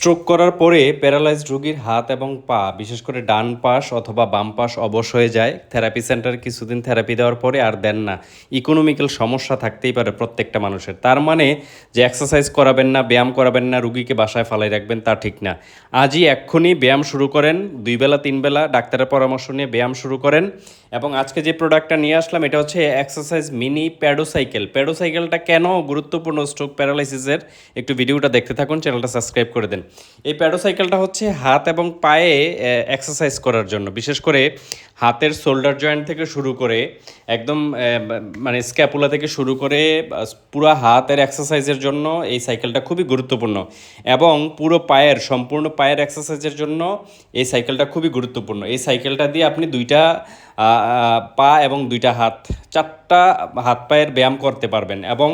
Stroke করার পরে paralysed রোগীর হাত এবং পা, বিশেষ করে ডান পাশ অথবা বাম পাশ অবশ হয়ে যায়। থেরাপি সেন্টারে কিছুদিন থেরাপি দেওয়ার পরে আর দেন না। ইকোনমিক্যাল সমস্যা থাকতেই পারে প্রত্যেকটা মানুষের। তার মানে যে এক্সারসাইজ করাবেন না, ব্যায়াম করাবেন না, রুগীকে বাসায় ফালাই রাখবেন তা ঠিক না। আজই এক্ষুনি ব্যায়াম শুরু করেন, দুই বেলা, তিন বেলা ডাক্তারের পরামর্শ নিয়ে ব্যায়াম শুরু করেন। এবং আজকে যে প্রোডাক্টটা নিয়ে আসলাম, এটা হচ্ছে এক্সারসাইজ মিনি প্যাডোসাইকেল প্যাডোসাইকেলটা কেন গুরুত্বপূর্ণ স্ট্রোক প্যারালাইসিসের একটু ভিডিওটা দেখতে থাকুন চ্যানেলটা সাবস্ক্রাইব করে দেন। এই প্যাডোসাইকেলটা হচ্ছে হাত এবং পায়ে এক্সারসাইজ করার জন্য। বিশেষ করে হাতের শোল্ডার জয়েন্ট থেকে শুরু করে, একদম মানে স্ক্যাপুলা থেকে শুরু করে পুরো হাতের এক্সারসাইজের জন্য এই সাইকেলটা খুবই গুরুত্বপূর্ণ। এবং পুরো পায়ের, সম্পূর্ণ পায়ের এক্সারসাইজের জন্য এই সাইকেলটা খুবই গুরুত্বপূর্ণ। এই সাইকেলটা দিয়ে আপনি দুইটা পা এবং দুইটা হাত, চারটা হাত পায়ের ব্যায়াম করতে পারবেন এবং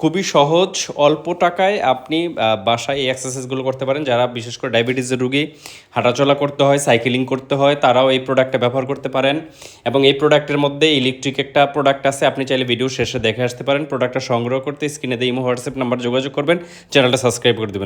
খুবই সহজ, অল্প টাকায় আপনি বাসায় এই এক্সারসাইজগুলো করতে পারেন। যারা বিশেষ করে ডায়াবেটিসের রুগী, হাঁটাচলা করতে হয় সাইকেলিং করতে হয়, তারাও এই প্রোডাক্টটা ব্যবহার করতে পারেন। এবং এই প্রোডাক্টের মধ্যে ইলেকট্রিক একটা প্রোডাক্ট আছে, আপনি চাইলে ভিডিও শেষে দেখে আসতে পারেন। প্রোডাক্টটা সংগ্রহ করতে স্ক্রিনে দিয়ে ইমো, হোয়াটসঅ্যাপ নাম্বার যোগাযোগ করবেন। চ্যানেলটা সাবস্ক্রাইব করে দেবেন।